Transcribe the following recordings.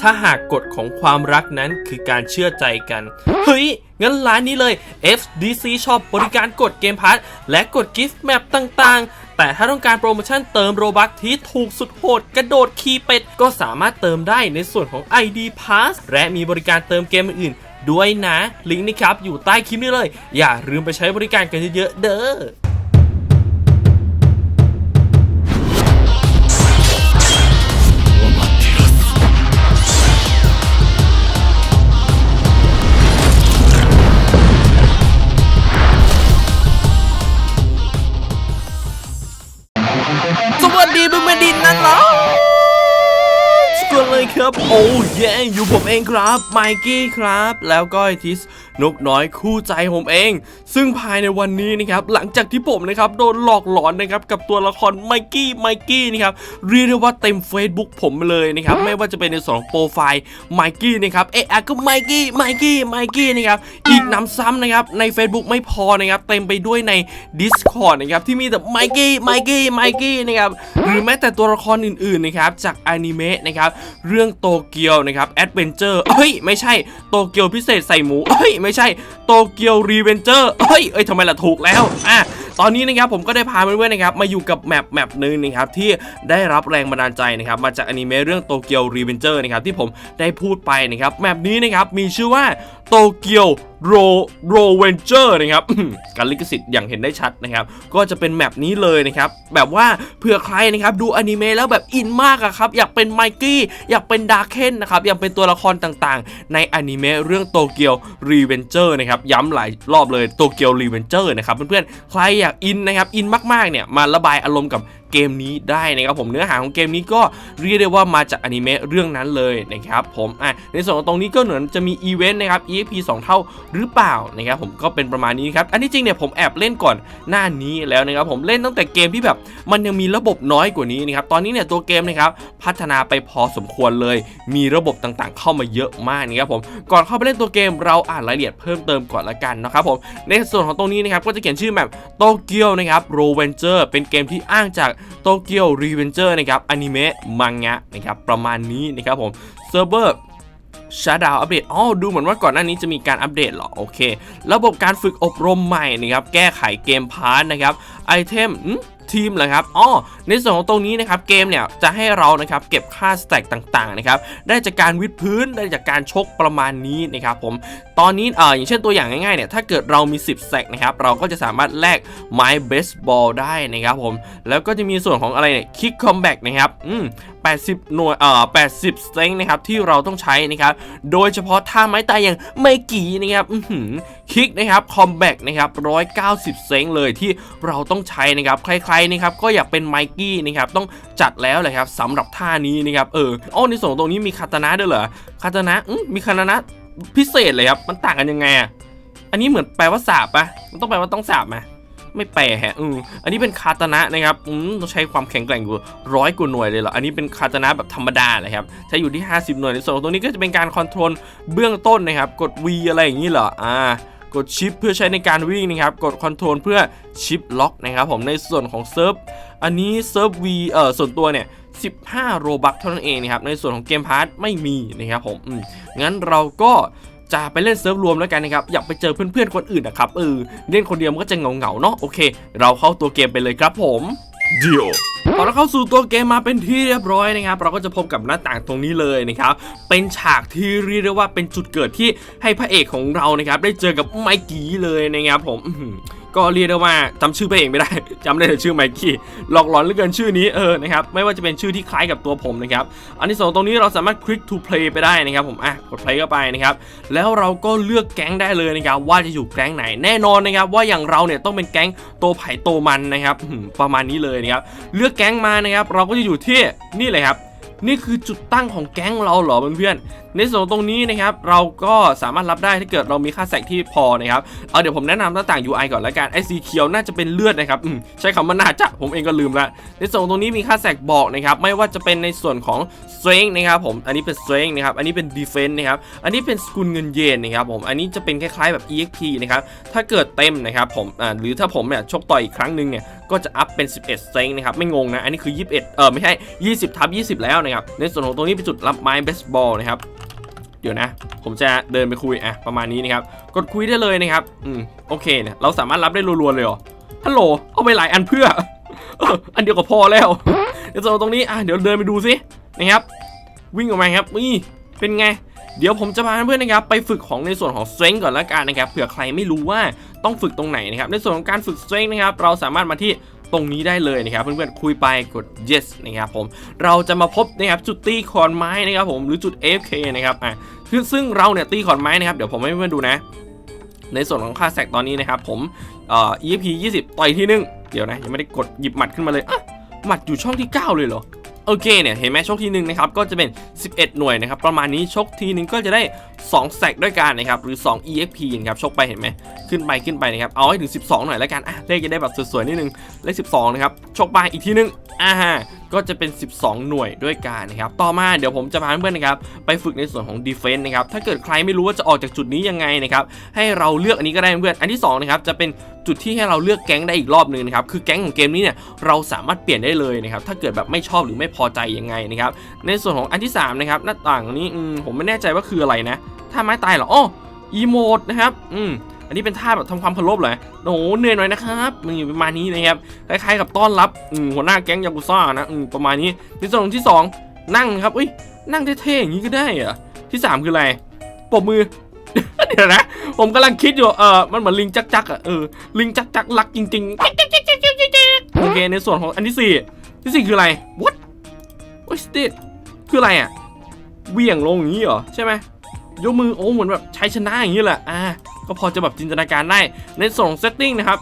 ถ้าหากกฎของความรักนั้นคือการเชื่อใจกัน เฮ้ย งั้นร้านนี้เลย FDC Shop บริการกดเกมพาร์ทและกดกิฟต์แมปต่างๆ แต่ถ้าต้องการโปรโมชั่นเติมโรบัคที่ถูกสุดโหด กระโดดคีเป็ด ก็สามารถเติมได้ในส่วนของ ID Pass และมีบริการเติมเกมอื่นๆด้วยนะ ลิงก์นี้ครับอยู่ใต้คลิปนี้เลย อย่าลืมไปใช้บริการกันเยอะๆเด้อ อยู่ผมเองครับไมกี้ครับ แล้วก็ไอทิส นกน้อยคู่ใจผมเอง ซึ่งภายในวันนี้นะครับหลังจากที่ผมนะครับโดนหลอกหลอนนะครับกับตัวละครไมกี้ไมกี้นะครับเรียกได้ว่าเต็ม Facebook ผมเลยนะครับไม่ว่าจะเป็นในส่วนของโปรไฟล์ไมกี้นะครับเอะอะก็ไมกี้ไมกี้ไมกี้นะครับอีกน้ำซ้ำนะครับใน Facebook ไม่พอนะครับเต็มไปด้วยใน Discord นะครับที่มีแต่ไมกี้ไมกี้ไมกี้นะครับหรือแม้แต่ตัวละครอื่นๆนะครับจากอนิเมะนะครับเรื่องโตเกียวนะครับแอดเวนเจอร์เอ้ยไม่ใช่โตเกียวพิเศษใส่หมูเอ้ยไม่ใช่โตเกียวรีเวนเจอร์เฮ้ยเอ้ยทำไมล่ะถูกแล้วอะตอนนี้นะครับผมก็ได้พาเพื่อนๆนะครับมาอยู่กับแมปแมปหนึ่งนะครับที่ได้รับแรงบันดาลใจนะครับมาจากอนิเมะเรื่องโตเกียวรีเวนเจอร์นะครับที่ผมได้พูดไปนะครับแมปนี้นะครับมีชื่อว่าโตเกียว โรโรเวนเจอร์นะครับการลิขสิทธิ์อย่างเห็นได้ชัดนะครับ ก็จะเป็นแมปนี้เลยนะครับ แบบว่าเผื่อใครนะครับดูอนิเมะแล้วแบบอินมากอะครับ อยากเป็นไมกี้อยากเป็นดาร์เคนนะครับ อยากเป็นตัวละครต่างๆ ในอนิเมะเรื่องโตเกียวรีเวนเจอร์นะครับ ย้ำหลายรอบเลยโตเกียวรีเวนเจอร์นะครับ เพื่อนๆ ใครอยากอินนะครับ อินมากๆเนี่ยมาระบายอารมณ์กับ เกมนี้ได้นะครับผมเนื้อหาของเกมนี้ก็เรียกได้ว่ามาจากอนิเมะเรื่องนั้นเลยนะครับผมอะในส่วนของตรงนี้ก็เหมือนจะมีอีเวนต์นะครับ EXP 2 เท่าหรือเปล่านะครับผมก็เป็นประมาณนี้ครับอันที่จริงเนี่ยผมแอบเล่นก่อนหน้านี้แล้วนะครับผมเล่นตั้งแต่เกมที่แบบมันยังมีระบบน้อยกว่านี้นะครับตอนนี้เนี่ยตัวเกมนะครับพัฒนาไปพอสมควรเลย มีระบบต่างๆ เข้ามาเยอะมากนะครับผมก่อนเข้าไปเล่นตัวเกมเราอ่านรายละเอียดเพิ่มเติมก่อนละกันนะครับผมในส่วนของตรงนี้นะครับก็จะเขียนชื่อแบบโตเกียวนะครับโรเวนเจอร์เป็นเกมที่อ้างจากโตเกียวรีเวนเจอร์นะครับอนิเมะมังงะนะครับประมาณนี้นะครับผมเซิร์ฟเวอร์ชาดาวอัปเดตอ๋อดูเหมือนว่าก่อนหน้านี้จะมีการอัปเดตหรอ โอเค ระบบการฝึกอบรมใหม่นะครับ แก้ไขเกมพาร์ทนะครับ ไอเทม ทีมเหรอครับอ๋อในส่วนของตรงนี้นะครับเกมเนี่ยจะให้เรานะครับเก็บค่าสแต็กต่างๆนะครับได้จากการวิดพื้นได้จากการชกประมาณนี้นะครับผมตอนนี้เอ่ออย่างเช่นตัวอย่างง่ายๆเนี่ยถ้าเกิดเรามี 10สแต็กนะครับเราก็จะสามารถแลกไม้เบสบอลได้นะครับผมแล้วก็จะมีส่วนของอะไรเนี่ยคิกคอมแบ็กนะครับอืม 80 หน่วยเอ่อ80สเต็งนะครับที่เราต้องใช้นะครับโดยเฉพาะท่าไม้ตายอย่างไมกี่นะครับคิกนะครับคอมแบกนะครับ190 เซงเลยที่เราต้องใช้นะครับใครๆนะครับก็อยากเป็นไมกี้นะครับต้องจัดแล้วเลยครับสำหรับท่านี้นะครับเอออ้อในส่วนตรงนี้มีคาตานะด้วยเหรอคาตานะมีคาตานะพิเศษเลยครับมันต่างกันยังไงอะอันนี้เหมือนแปลว่าสาบปะมันต้องแปลว่าต้องสาบไหม ไม่แปลฮะอืมอันนี้เป็นคาตานะนะครับอืมต้องใช้ความแข็งแกร่งอยู่ร้อยกว่าหน่วยเลยเหรออันนี้เป็นคาตานะแบบธรรมดาเลยครับใช้อยู่ที่ 50 หน่วยในส่วนของตัวนี้ก็จะเป็นการคอนโทรลเบื้องต้นนะครับ กด V อะไรอย่างนี้เหรออ่ากดชิปเพื่อใช้ในการวิ่งนะครับ กดคอนโทรลเพื่อชิปล็อกนะครับผมในส่วนของเซิร์ฟ อันนี้เซิร์ฟ V เอ่อส่วนตัวเนี่ย 15 โรบัคเท่านั้นเองนะครับ ในส่วนของเกมพาร์ทไม่มีนะครับผมอืมงั้นเราก็ จะไปเล่นเซิร์ฟรวมแล้วกันนะครับอยากไปเจอเพื่อนๆคนอื่นนะครับเออเล่นคนเดียวมันก็จะเหงาๆเนาะโอเค เราเข้าตัวเกมไปเลยครับผมเดี๋ยวพอเราเข้าสู่ตัวเกมมาเป็นที่เรียบร้อยนะครับ เราก็จะพบกับหน้าต่างตรงนี้เลยนะครับ เป็นฉากที่เรียกได้ว่าเป็นจุดเกิดที่ให้พระเอกของเรานะครับ ได้เจอกับไมกี้เลยนะครับผมอื้อหือ ก็เรียกได้ว่าจำชื่อพระเอกไม่ได้จำได้แต่ชื่อไมกี้หลอกหลอนเหลือเกินชื่อนี้เออนะครับไม่ว่าจะเป็นชื่อที่คล้ายกับตัวผมนะครับอันที่สองตรงนี้เราสามารถคลิก to play ไปได้นะครับผมอะกด play เข้าไปนะครับแล้วเราก็เลือกแก๊งได้เลยนะครับว่าจะอยู่แก๊งไหนแน่นอนนะครับว่าอย่างเราเนี่ยต้องเป็นแก๊งโตไผ่โตมันนะครับประมาณนี้เลยนะครับเลือกแก๊งมานะครับเราก็จะอยู่ที่นี่เลยครับนี่คือจุดตั้งของแก๊งเราเหรอเพื่อน ในส่วนตรงนี้นะครับเราก็สามารถรับได้ถ้าเกิดเรามีค่าแสกที่พอนะครับเอาเดี๋ยวผมแนะนำหน้าต่าง UI ก่อนละกันไอสีเขียวน่าจะเป็นเลือดนะครับใช้คำว่าน่าจะผมเองก็ลืมละในส่วนตรงนี้มีค่าแสกบอกนะครับไม่ว่าจะเป็นในส่วนของ strength นะครับผมอันนี้เป็น strength นะครับอันนี้เป็น defense นะครับอันนี้เป็นสกุลเงินเยนนะครับผมอันนี้จะเป็นคล้ายๆแบบ exp นะครับถ้าเกิดเต็มนะครับผมหรือถ้าผมเนี่ยชกต่อยอีกครั้งหนึ่งเนี่ยก็จะอัพเป็น 11 เซงนะครับ ไม่งงนะ อันนี้คือ 21 เออไม่ใช่ 20 ทับ 20 แล้วนะครับ ในส่วนของตรงนี้เป็นจุดรับไม้เบสบอลนะครับ เดี๋ยวนะ ผมจะเดินไปคุยอะประมาณนี้นะครับกดคุยได้เลยนะครับอืมโอเคเนี่ยเราสามารถรับได้รัวๆเลยเหรอฮัลโหลเอาไปหลายอันเพื่ออันเดียวก็พอแล้วในส่วนของตรงนี้อะเดี๋ยวเดินไปดูสินะครับ วิ่งออกมาครับนี่เป็นไงเดี๋ยวผมจะพาเพื่อนนะครับไปฝึกของในส่วนของ strength ก่อนละกันนะครับเผื่อใครไม่รู้ว่าต้องฝึกตรงไหนนะครับในส่วนของการฝึก strength นะครับเราสามารถมาที่ ตรงนี้ได้เลยนะครับเพื่อนๆคุยไปกด yes นะครับผมเราจะมาพบนะครับจุดตีขอนไม้นะครับผมหรือจุด AFK นะครับอะซึ่งเราเนี่ยตีขอนไม้นะครับเดี๋ยวผมให้เพื่อนๆดูนะ ในส่วนของค่าแสกตอนนี้นะครับผมเอ่อ EP 20 ต่อยที่หนึ่งเดี๋ยวนะยังไม่ได้กดหยิบหมัดขึ้นมาเลยอะหมัดอยู่ช่องที่ 9 เลยเหรอ โอเคเนี่ยเห็นไหมชกทีหนึ่งนะครับก็จะเป็น 11 หน่วยนะครับประมาณนี้ชกทีหนึ่งก็จะได้ 2 แสกด้วยกันนะครับหรือ 2 EXP นะครับชกไปเห็นไหมขึ้นไปขึ้นไปนะครับเอาให้ถึง 12 หน่อยแล้วกันอะเลขจะได้แบบสวยๆนิดนึงเลข 12 นะครับชกไปอีกทีนึงอ่าฮะ ก็จะเป็น 12 หน่วยด้วยกันนะครับ ต่อมาเดี๋ยวผมจะพาเพื่อนนะครับไปฝึกในส่วนของ Defense นะครับ ถ้าเกิดใครไม่รู้ว่าจะออกจากจุดนี้ยังไงนะครับให้เราเลือกอันนี้ก็ได้เพื่อน อันที่สองนะครับจะเป็นจุดที่ให้เราเลือกแก๊งได้อีกรอบหนึ่งนะครับ คือแก๊งของเกมนี้เนี่ยเราสามารถเปลี่ยนได้เลยนะครับ ถ้าเกิดแบบไม่ชอบหรือไม่พอใจยังไงนะครับ ในส่วนของอันที่3นะครับหน้าต่างนี้ผมไม่แน่ใจว่าคืออะไรนะท่าไม้ตายเหรออ้ออีโมดนะครับ อืม อันนี้เป็นท่าแบบทำความเคารพเหรอโอ้โหเหนื่อยหน่อยนะครับมันอยู่ประมาณนี้นะครับคล้ายๆกับต้อนรับหัวหน้าแก๊งยากุซ่านะประมาณนี้ในส่วนของที่สองนั่งครับอุ้ยนั่งเท่ๆอย่างนี้ก็ได้อะที่สามคืออะไรปบมือเดี๋ยวนะผมกำลังคิดอยู่เออมันเหมือนลิงจักจักอะเออลิงจักจักรักจริงๆโอเคในส่วนของอันที่สี่ที่สี่คืออะไร what what's this คืออะไรอะเวี่ยงลงอย่างนี้เหรอใช่ไหมยกมือโอ้เหมือนแบบใช้ชนะอย่างนี้แหละอ่า ก็พอจะแบบจินตนาการได้ในส่วนของเซตติ้งนะครับ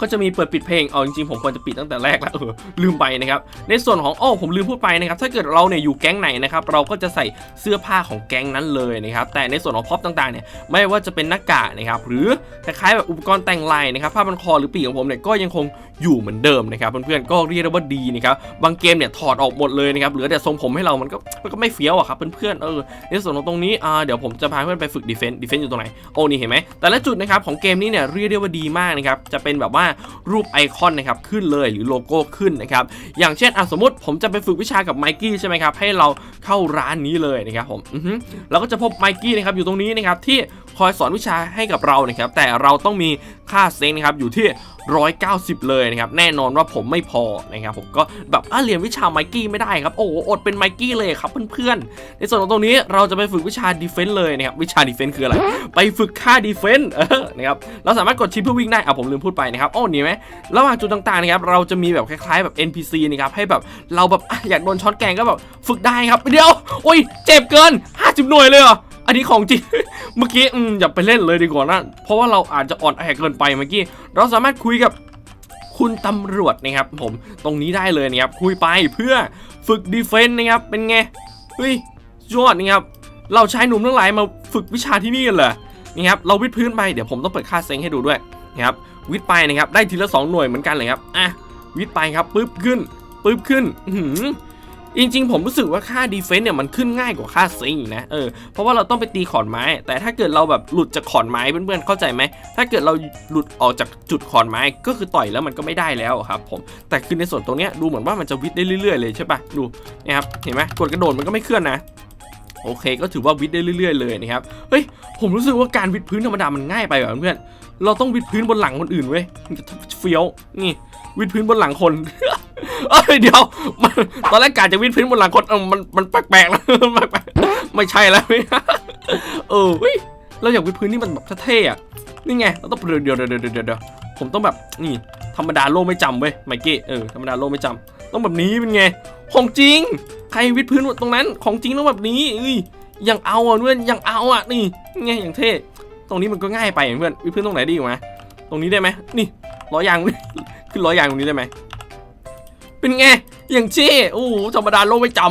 ก็จะมีเปิดปิดเพลง เอาจริงๆ ผมควรจะปิดตั้งแต่แรกแล้วเออลืมไปนะครับ ในส่วนของโอ้ผมลืมพูดไปนะครับ ถ้าเกิดเราเนี่ยอยู่แก๊งไหนนะครับ เราก็จะใส่เสื้อผ้าของแก๊งนั้นเลยนะครับ แต่ในส่วนของพ็อปต่างๆ เนี่ย ไม่ว่าจะเป็นหน้ากากนะครับ หรือคล้ายๆแบบอุปกรณ์แต่งลายนะครับ ผ้าพันคอหรือปีกของผมเนี่ย ก็ยังคง อยู่เหมือนเดิมนะครับเพื่อนๆก็เรียกได้ว่าดีนะครับบางเกมเนี่ยถอดออกหมดเลยนะครับเหลือแต่ทรงผมให้เรามันก็มันก็ไม่เฟี้ยวอะครับเพื่อนๆเออในส่วนของตรงนี้อ่าเดี๋ยวผมจะพาเพื่อนไปฝึกดีเฟนต์ดีเฟนต์อยู่ตรงไหนโอ้นี่เห็นไหมแต่ละจุดนะครับของเกมนี้เนี่ยเรียกได้ว่าดีมากนะครับจะเป็นแบบว่ารูปไอคอนนะครับขึ้นเลยหรือโลโก้ขึ้นนะครับอย่างเช่นอะสมมติผมจะไปฝึกวิชากับไมกี้ใช่ไหมครับให้เราเข้าร้านนี้เลยนะครับผมอือฮึเราก็จะพบไมกี้นะครับอยู่ตรงนี้นะครับที่ อยสอนวิชาให้กับเรานะครับแต่เราต้องมีค่าเซ็งนะครับอยู่ที่ 190 เลยนะครับแน่นอนว่าผมไม่พอนะครับผมก็แบบอะเรียนวิชาไมกี้ไม่ได้ครับโอ้โหอดเป็นไมกี้เลยครับเพื่อนๆ ในส่วนของตรงนี้เราจะไปฝึกวิชาดีเฟนต์เลยนะครับวิชาดีเฟนต์คืออะไร ไปฝึกค่าดีเฟนต์นะครับเราสามารถกดชิปเพื่อวิ่งได้อะผมลืมพูดไปนะครับโอ้นี่ไหมระหว่างจุดต่างๆนะครับเราจะมีแบบคล้ายๆแบบ NPC นะครับให้แบบเราแบบอยากโดนช็อตแกงก็แบบฝึกได้ครับเดียวโอ้ยเจ็บเกิน 50 หน่วยเลยเหรอ อันนี้ของจริง เมื่อกี้อืมอย่าไปเล่นเลยดีกว่านะ เพราะว่าเราอาจจะอ่อนแอเกินไปเมื่อกี้ เราสามารถคุยกับคุณตำรวจนะครับ ผมตรงนี้ได้เลยนะครับ คุยไปเพื่อฝึกดีเฟนต์นะครับ เป็นไง เฮ้ยยอดนะครับเราชายหนุ่มทั้งหลายมาฝึกวิชาที่นี่กันเหรอนี่ครับเราวิดพื้นไปเดี๋ยวผมต้องเปิดค่าเซ็งให้ดูด้วยนะครับวิดไปนะครับได้ทีละสองหน่วยเหมือนกันเลยครับอะวิดไปครับปึ๊บขึ้นปึ๊บขึ้นอื จริงๆ ผมรู้สึกว่าค่าดีเฟนต์เนี่ยมันขึ้นง่ายกว่าค่าซ็งนะเออเพราะว่าเราต้องไปตีขอนไม้ แต่ถ้าเกิดเราแบบหลุดจากขอนไม้เพื่อนๆเข้าใจไหมถ้าเกิดเราหลุดออกจากจุดขอนไม้ก็คือต่อยแล้วมันก็ไม่ได้แล้วครับผมแต่คือในส่วนตรงเนี้ยดูเหมือนว่ามันจะวิดได้เรื่อยๆเลยใช่ปะดูนะครับเห็นไหมกดกระโดดมันก็ไม่เคลื่อนนะโอเคก็ถือว่าวิดได้เรื่อย ๆ เลยนะครับ เฮ้ย ผมรู้สึกว่าการวิดพื้นธรรมดามันง่ายไปว่ะเพื่อน เราต้องวิดพื้นบนหลังคนอื่นเว้ยเฟี้ยว นี่ วิดพื้นบนหลังคน เอ้ยเดี๋ยวมันตอนแรกกาจะวิดพื้นบนหลังคนเออมันมันแปลกๆแล้วมันแปลกๆไม่ใช่แล้วเออเฮ้ยเราอยากวิดพื้นนี่มันแบบเท่ๆอะนี่ไงเราต้องเดี๋ยวเดี๋ยวเดี๋ยวเดี๋ยวเดี๋ยวผมต้องแบบนี่ธรรมดาโลกไม่จำเว้ยไมเก้เออธรรมดาโลกไม่จำต้องแบบนี้เป็นไงของจริง ใครวิดพื้นตรงนั้นของจริงต้องแบบนี้เอ้ยยังเอาอะเพื่อนยังเอาอะนี่ไงอย่างเท่ตรงนี้มันก็ง่ายไปองเพื่อนวิดพื้นตรงไหนดีกว่าตรงนี้ได้ไหมนี่ล้อยางขึ้นล้อยางตรงนี้ได้ไหม เป็นไง อย่างเช่โอ้โหธรรมดาโลกไม่จำ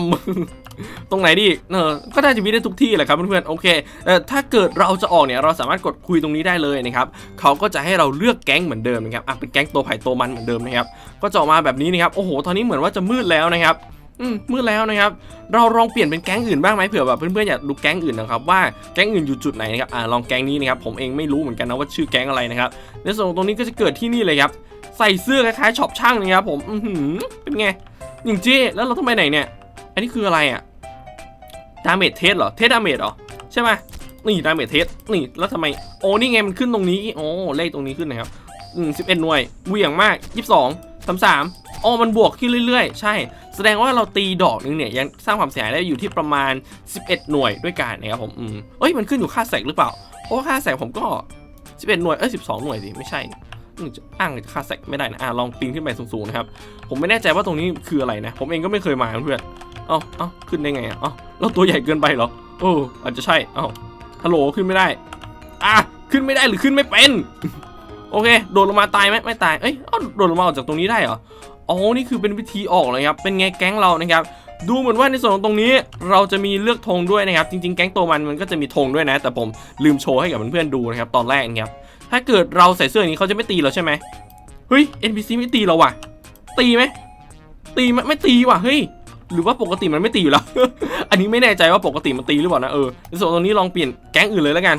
ตรงไหนดีเออก็น่าจะมีได้ทุกที่แหละครับเพื่อนๆ โอเคเออถ้าเกิดเราจะออกเนี่ย เราสามารถกดคุยตรงนี้ได้เลยนะครับ เขาก็จะให้เราเลือกแก๊งเหมือนเดิมนะครับ อะ เป็นแก๊งตัวไผ่ตัวมันเหมือนเดิมนะครับ ก็จะออกมาแบบนี้นะครับ โอ้โห ตอนนี้เหมือนว่าจะมืดแล้วนะครับอืมมืดแล้วนะครับ เราลองเปลี่ยนเป็นแก๊งอื่นบ้างไหมเผื่อแบบเพื่อนๆอยากดูแก๊งอื่นนะครับว่าแก๊งอื่นอยู่จุดไหนนะครับอ่าลองแก๊งนี้นะครับผมเองไม่รู้เหมือนกันนะว่าชื่อแก๊งอะไรนะครับในส่วนตรงนี้ก็จะเกิดที่นี่เลยครับ ใส่เสื้อคล้ายๆช็อปช่างนะครับผมอือหือเป็นไงอย่งจี้แล้วเราต้องไปไหนเนี่ย อันนี้คืออะไรอะดาเมจเทสเหรอเทสดาเมจเหรอใช่ไหมนี่ดาเมจเทสนี่แล้วทำไมโอ้นี่ไงมันขึ้นตรงนี้โอ้เลขตรงนี้ขึ้นนะครับอืมสิบเอ็ดหน่วยเหวี่ยงมากยี่สิบสองสามสามอ๋อมันบวกขึ้นเรื่อยๆ ใช่ แสดงว่าเราตีดอกนึงเนี่ยยังสร้างความเสียหายได้อยู่ที่ประมาณ 11 หน่วยด้วยกันนะครับผมอืมเอ้ยมันขึ้นอยู่ค่าแสกหรือเปล่าเพราะว่าค่าแสกผมก็ 11 หน่วยเอ้ย12 หน่วยสิไม่ใช่ อืมจะอ้างค่าแสกไม่ได้นะอะลองปีนขึ้นไปสูงๆนะครับ ผมไม่แน่ใจว่าตรงนี้คืออะไรนะ ผมเองก็ไม่เคยมาเพื่อนเอ้าเอ้าขึ้นได้ไงอะเอ้าเราตัวใหญ่เกินไปเหรอโอ้อาจจะใช่เอ้าฮัลโหลขึ้นไม่ได้ อะขึ้นไม่ได้หรือขึ้นไม่เป็น โอเค โดดลงมาตายไหมไม่ตายเอ้ยเอ้าโดดลงมาออกจากตรงนี้ได้เหรออ๋อนี่คือเป็นวิธีออกเลยครับ เป็นไงแก๊งเรานะครับดูเหมือนว่าในส่วนของตรงนี้เราจะมีเลือกธงด้วยนะครับ จริงๆ แก๊งตัวมันมันก็จะมีธงด้วยนะ แต่ผมลืมโชว์ให้กับเพื่อนๆดูนะครับตอนแรกนะครับ ถ้าเกิดเราใส่เสื้ออย่างนี้เขาจะไม่ตีเราใช่ไหมเฮ้ย NPC ไม่ตีเราว่ะ ตีไหมตีไหมไม่ตีว่ะเฮ้ยหรือว่าปกติมันไม่ตีอยู่แล้ว อันนี้ไม่แน่ใจว่าปกติมันตีหรือเปล่านะเออในส่วนตรงนี้ลองเปลี่ยนแก๊งอื่นเลยแล้วกัน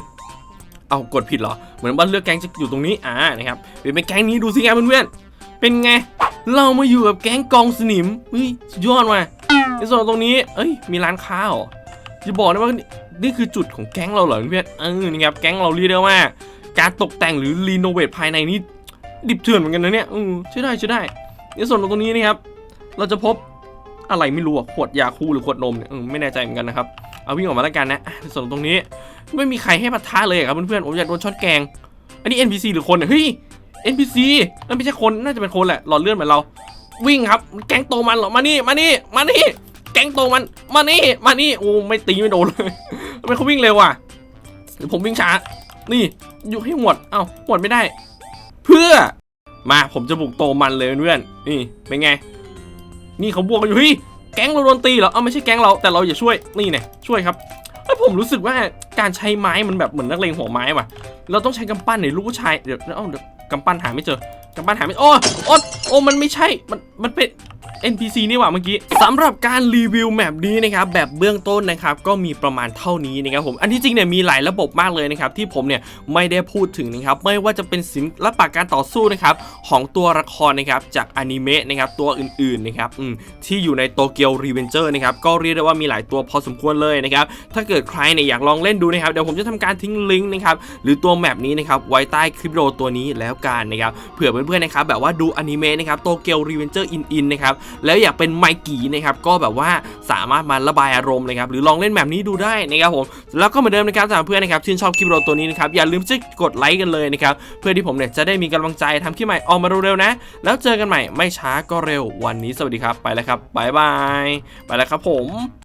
เอากดผิดเหรอ เหมือนว่าเลือกแก๊งจะอยู่ตรงนี้ อ่า นะครับ เปลี่ยนเป็นแก๊งนี้ดูสิครับเพื่อนๆ เป็นไง เรามาอยู่กับแก๊งกองสนิมเฮ้ยสุดยอดว่ะในส่วนตรงนี้ เอ้ย มีร้านค้าเหรอจะบอกนะว่านี่นี่คือจุดของแก๊งเราเหรอเพื่อนเออ นี่ครับ แก๊งเราเรียกได้ว่า การตกแต่งหรือรีโนเวทภายในนี่ดิบเถื่อนเหมือนกันนะเนี่ยอือใช่ได้ใช่ได้ในส่วนตรงนี้นะครับ เราจะพบอะไรไม่รู้อะขวดยาคูหรือขวดนมเนี่ยไม่แน่ใจเหมือนกันนะครับ เอาวิ่งออกมาแล้วกันนะในส่วนตรงนี้ไม่มีใครให้ปะทะเลยครับเพื่อนๆผมอยากโดนช็อตแกง อันนี้ NPC หรือคนเนี่ยเฮ้ย NPC นั่นไม่ใช่คนน่าจะเป็นคนแหละหลอดเลือดเหมือนเรา วิ่งครับ แกงโตมันหรอมานี่มานี่มานี่แกงโตมันมานี่มานี่โอ้ไม่ตีไม่โดนเลยทำไมเขาวิ่งเร็วอะเดี๋ยวผมวิ่งช้า นี่อยู่ให้หมด เอ้าหมดไม่ได้ เพื่อ มาผมจะบุกโตมันเลยเพื่อนนี่เป็นไง นี่เขาบวกกันอยู่เฮ้ยแก๊งเราโดนตีเหรอ เอาไม่ใช่แก๊งเราแต่เราอย่าช่วยนี่เนี่ยช่วยครับเอ้ผมรู้สึกว่าการใช้ไม้มันแบบเหมือนนักเลงหัวไม้ว่ะ เราต้องใช้กำปั้นในลูกผู้ชายเดี๋ยวเอ้าเดี๋ยวกำปั้นหาไม่เจอกำปั้นหาไม่โอ้โอ้โอ้มันไม่ใช่มันมันเป็น NPC นี่หว่าเมื่อกี้สำหรับการรีวิวแมปนี้นะครับแบบเบื้องต้นนะครับก็มีประมาณเท่านี้นะครับผมอันที่จริงเนี่ยมีหลายระบบมากเลยนะครับที่ผมเนี่ยไม่ได้พูดถึงนะครับไม่ว่าจะเป็นศิลปะการต่อสู้นะครับของตัวละครนะครับจากอนิเมะนะครับตัวอื่นๆนะครับที่อยู่ในโตเกียวรีเวนเจอร์นะครับก็เรียกได้ว่ามีหลายตัวพอสมควรเลยนะครับถ้าเกิดใครเนี่ยอยากลองเล่นดูนะครับเดี๋ยวผมจะทำการทิ้งลิงก์นะครับหรือตัวแมปนี้นะครับไว้ใต้คลิปวิดีโอตัวนี้แล้วกันนะครับเผื่อเพื่อนๆนะครับแบบว่าดูอนิเมะนะครับโตเกียวรีเวนเจอร์อินๆนะครับแล้วอยากเป็นไมกี้นะครับก็แบบว่าสามารถมาระบายอารมณ์นะครับหรือลองเล่นแบบนี้ดูได้นะครับผมแล้วก็เหมือนเดิมนะครับสำหรับเพื่อนนะครับชื่นชอบคลิปเราตัวนี้นะครับอย่าลืมจะกดไลค์กันเลยนะครับเพื่อที่ผมเนี่ยจะได้มีกำลังใจทำคลิปใหม่ออกมาเร็วๆนะ แล้วเจอกันใหม่ไม่ช้าก็เร็ววันนี้สวัสดีครับไปแล้วครับบายบายไปแล้วครับผม